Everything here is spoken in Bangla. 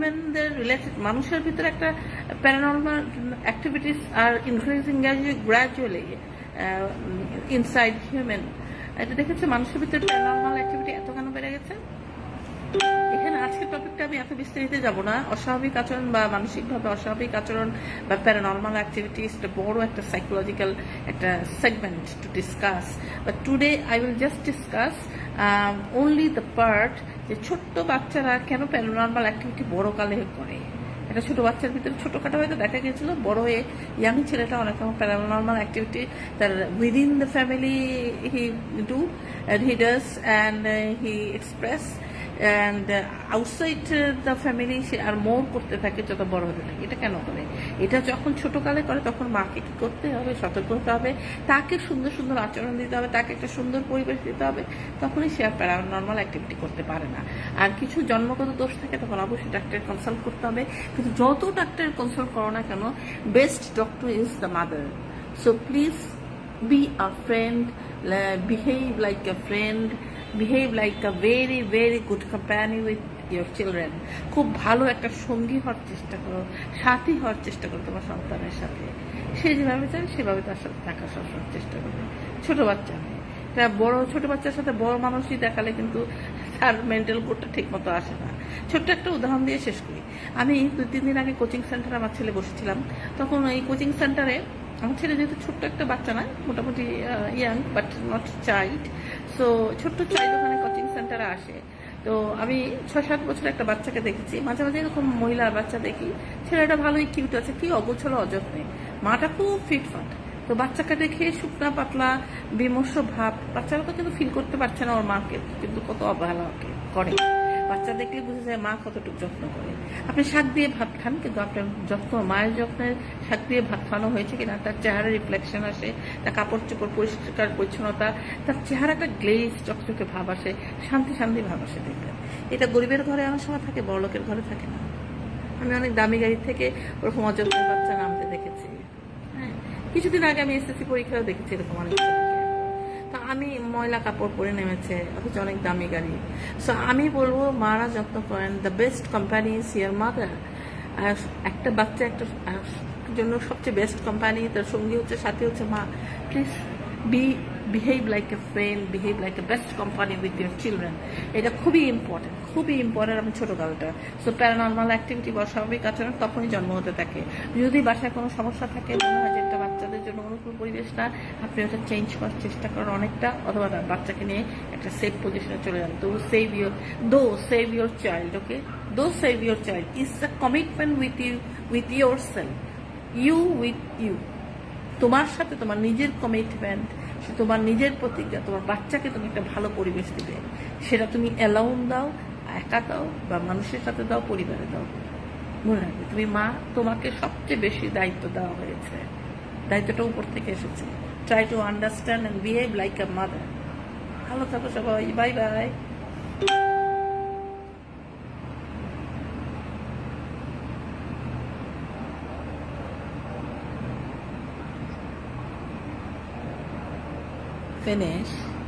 হিউম্যানদের রিলেটেড মানুষের ভিতরে একটা paranormal activities are increasing gradually inside human এটা দেখেছে? মানুষের ভিতরে প্যারানর্মাল অ্যাক্টিভিটি এত কেন বেড়ে গেছে? এখানে আজকের টপিকটা আমি এত বিস্তারিত যাব না। অস্বাভাবিক আচরণ বা মানসিকভাবে অস্বাভাবিক আচরণ বা প্যারানর্মাল অ্যাক্টিভিটিস একটা বড় একটা সাইকোলজিক্যাল একটা segment to discuss but today I will just discuss only the part যে ছোট্ট বাচ্চারা কেন প্যারানর্মাল অ্যাক্টিভিটি বড় কালে করে? এটা ছোট বাচ্চার ভিতরে ছোটোখাটো হয়তো দেখা গেছিল বড় হয়ে ইয়াং ছেলেটা অনেক রকম প্যারানর্মাল অ্যাক্টিভিটি তার within the family he do he does and he express and outside the family সে আর মোর করতে থাকে যত বড় হতে থাকে। এটা কেন করে? এটা যখন ছোটকালে করে তখন মাকে কি করতে হবে? সতর্ক হতে হবে। তাকে সুন্দর সুন্দর আচরণ দিতে হবে। তাকে একটা সুন্দর পরিবেশ দিতে হবে। তখনই সে আর প্যারানর্মাল অ্যাক্টিভিটি করতে পারে না। আর কিছু জন্মগত দোষ থাকে তখন অবশ্যই ডাক্তার কনসাল্ট করতে হবে। কিন্তু যত ডাক্তার কনসাল্ট করো না কেন best doctor is the mother so please be a friend behave like a friend, behave like a very, very good companion with your children. খুব ভালো একটা সঙ্গী হওয়ার চেষ্টা করো সাথী হওয়ার চেষ্টা করো তোমার সন্তানের সাথে। সে যেভাবে চায় সেভাবে তার সাথে থাকার সবসময় চেষ্টা করবে। ছোট বাচ্চা। তা বড় ছোট বাচ্চার সাথে বড় মানুষই দেখালে কিন্তু তার মেন্টাল কোডটা ঠিক মতো আসে না। ছোট্ট একটা উদাহরণ দিয়ে শেষ করি। আমি দুই তিন দিন আগে কোচিং সেন্টারে আমার ছেলে বসেছিলাম। তখন এই কোচিং সেন্টারে আমার ছেলে যেহেতু ছোট্ট একটা বাচ্চা না, মোটামুটি young but not child so ছোট্ট চাইল্ড ওখানে কোচিং সেন্টারে আসে। তো আমি ছয় সাত বছর একটা বাচ্চাকে দেখেছি, মাঝে মাঝে এরকম মহিলার বাচ্চা দেখি, ছেলেটা ভালোই কিউট আছে, কি অগোছলো, অযত্নে। মাটা খুব ফিটফাট তো বাচ্চাকে দেখে শুকনা, পাতলা, বিমর্ষ ভাব, বাচ্চারা তো কিন্তু ফিল করতে পারছে না ওর মাকে, কিন্তু কত অবহেলা করে। বাচ্চা দেখলে বুঝে যায় মা কতটুকু যত্ন করে। আপনি শাক দিয়ে ভাত খান কিন্তু আপনার যত্ন মায়ের যত্নের শাক দিয়ে ভাত খাওয়ানো হয়েছে কিনা তার চেহারা রিফ্লেকশন আসে তার কাপড় চোপড় পরিষ্কার পরিচ্ছন্নতা তার চেহারাটা গ্লেজ চকচকে ভাব আসে শান্তি শান্তি ভাব আসে দেখবেন। এটা গরিবের ঘরে অনেক সময় থাকে বড়লোকের ঘরে থাকে না। আমি অনেক দামি গাড়ি থেকে ওরকম অযত্নের বাচ্চা নামতে দেখেছি। হ্যাঁ। কিছুদিন আগে আমি এসএসসি পরীক্ষাও দেখেছি এরকম অনেক। তা আমি ময়লা কাপড় পরে নেমেছে, অথচ অনেক দামি গাড়ি। সো আমি বলব, মারা যত্ন করেন। The best company is your mother একটা বাচ্চা একটা জন্য সবচেয়ে বেস্ট কোম্পানি তার সঙ্গী হচ্ছে, সাথে হচ্ছে মা। Please be behave like a friend behave like a best company with your children এটা খুবই ইম্পর্টেন্ট খুবই ইম্পর্টেন্ট আমি ছোটোকালটা সো প্যারানর্মাল অ্যাক্টিভিটি বা স্বাভাবিক আচরণ তখনই জন্ম হতে থাকে। যদি বাসায় কোনো সমস্যা থাকে, মনে হয় যে একটা বাচ্চাদের জন্য অনুকূল পরিবেশ না, আপনি ওটা চেঞ্জ করার চেষ্টা করেন অনেকটা, অথবা তার বাচ্চাকে নিয়ে একটা সেফ পজিশনে চলে যান। তো save your though save your child okay though save your child is the commitment with you with yourself you with you তোমার সাথে তোমার নিজের কমিটমেন্ট তোমার নিজের প্রতিজ্ঞা, তোমার বাচ্চাকে তুমি একটা ভালো পরিবেশ দিবে। সেটা তুমি অ্যালাউন দাও, একা দাও বা মানুষের সাথে দাও, পরিবারে দাও। মনে রাখবে, তুমি মা, তোমাকে সবচেয়ে বেশি দায়িত্ব দেওয়া হয়েছে। দায়িত্বটা উপর থেকে এসেছে। Try to understand and behave like a mother ভালো থাকো সবাই বাই বাই finish.